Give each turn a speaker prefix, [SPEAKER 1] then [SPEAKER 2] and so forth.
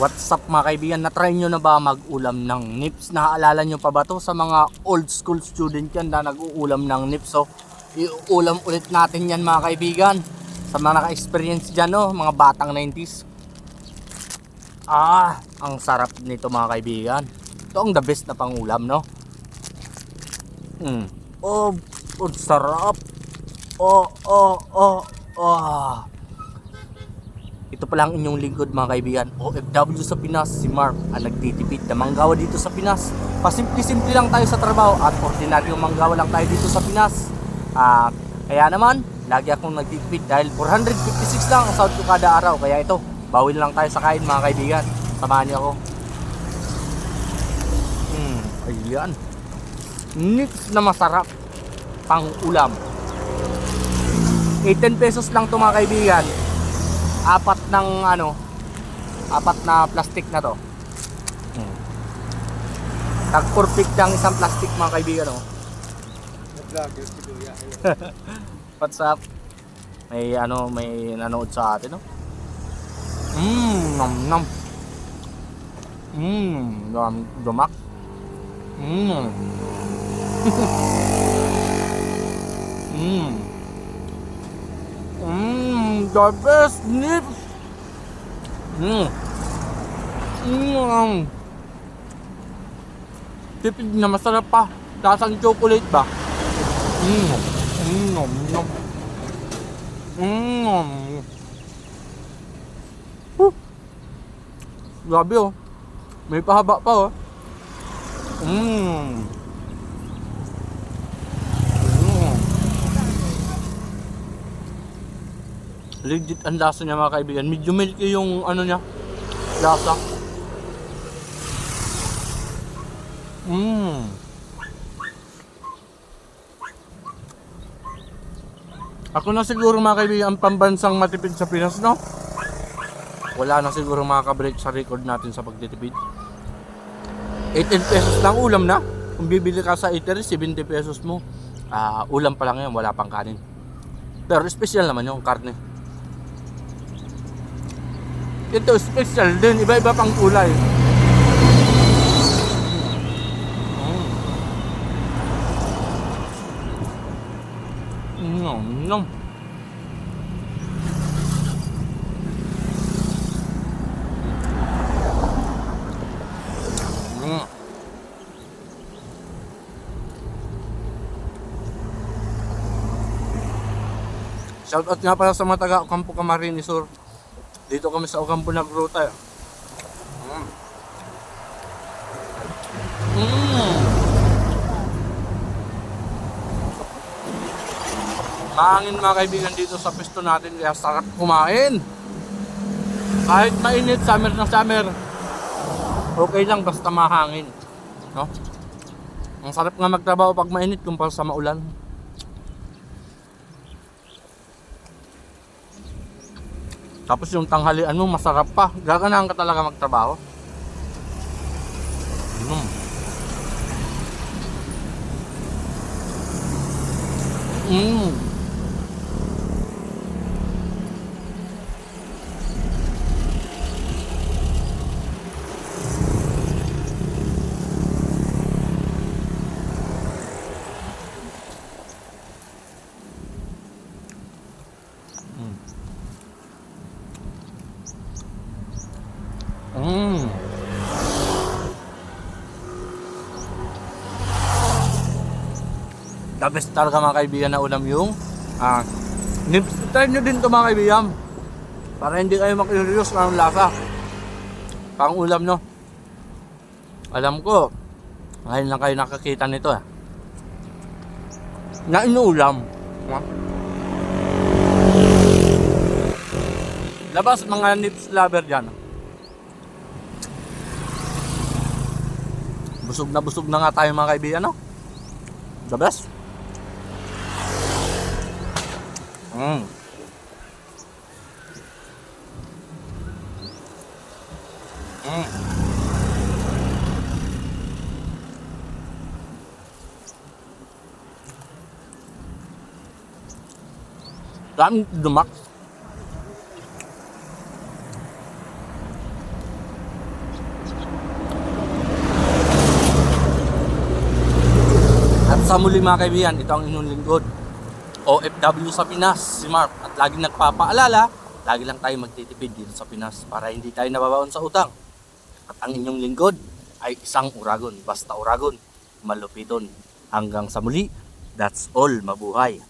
[SPEAKER 1] What's up mga kaibigan? Na-try nyo na ba mag-ulam ng nips? Naaalala nyo pa ba to sa mga old school student yan na nag-uulam ng nips? So, iuulam ulit natin yan mga kaibigan. Sa mga naka-experience dyan, no? mga batang 90s. Ah, ang sarap nito mga kaibigan. Ito ang the best na pangulam, no? Hmm. Oh, ang sarap. Oh, oh, oh, oh. Ito pala ang inyong lingkod mga kaibigan. OFW sa Pinas, si Mark ang nagtitipid na manggawa dito sa Pinas. Pasimple-simple lang tayo sa trabaho at ordinaryong manggawa lang tayo dito sa Pinas. Ah, kaya naman, lagi akong nagtitipid dahil 456 lang ang sahod ko kada araw. Kaya ito, bawil lang tayo sa kain mga kaibigan. Samahan niyo ako. Hmm, ayan. Nips na masarap. Pang ulam. 18 pesos lang to mga kaibigan apat ng ano apat na plastic na to. Hmm. tag perfect ang isang plastic mga kaibigan oh. What's up? May ano may nanood sa atin no mmm nom nom. Mmm dum dumak mmm Mmm, the best nips. Mmm. Mmm. Tipid na masarap pa. Lasang chocolate ba? Mmm. Nom, nom. Mmm. Whew. Grabe oh. May pahaba pa oh. Mmm. Legit ang lasa niya mga kaibigan. Medyo milky yung ano niya. Lasa. Mmm. Ako na siguro mga kaibigan ang pambansang matipid sa Pinas, no? Wala na siguro makaka-break sa record natin sa pagtitipid. 18 pesos lang ulam na. Kung bibili ka sa eatery, 70 pesos mo. Ah, ulam pa lang yan, wala pang kanin. Pero special naman yung karne. Ito special din, iba-iba pang kulay. Nom, nom. Mm. Shoutout nga pala sa mga taga Ocampo Camarines Sur. Dito kami sa Ocampo nagruta. Mm. Mm. Mahangin mga kaibigan dito sa pisto natin kaya sarap kumain. Kahit mainit, summer na summer. Okay lang basta mahangin. No? Ang sarap nga magtrabaho pag mainit kumpara sa maulan. Tapos yung tanghalian mo masarap pa. Gaganahan ka talaga magtrabaho. Mm. Mm. Mm. The best talaga mga kaibigan na ulam yung ah. Try nyo din to mga kaibigan. Para hindi kayo makurious ng lasa. Pang ulam no. Alam ko, ngayon lang kayo nakakita nito eh. Na inuulam. Ha? Labas mga nips lover dyan. Busog na busog na nga tayo mga kaibigan, no? The best. Mm. Mm. Daming dumak. Sa muli mga kaibigan, ito ang inyong lingkod. OFW sa Pinas, si Mark. At laging nagpapaalala, lagi lang tayo magtitipid dito sa Pinas para hindi tayo nababaon sa utang. At ang inyong lingkod ay isang uragon. Basta uragon, malupiton. Hanggang sa muli, that's all. Mabuhay.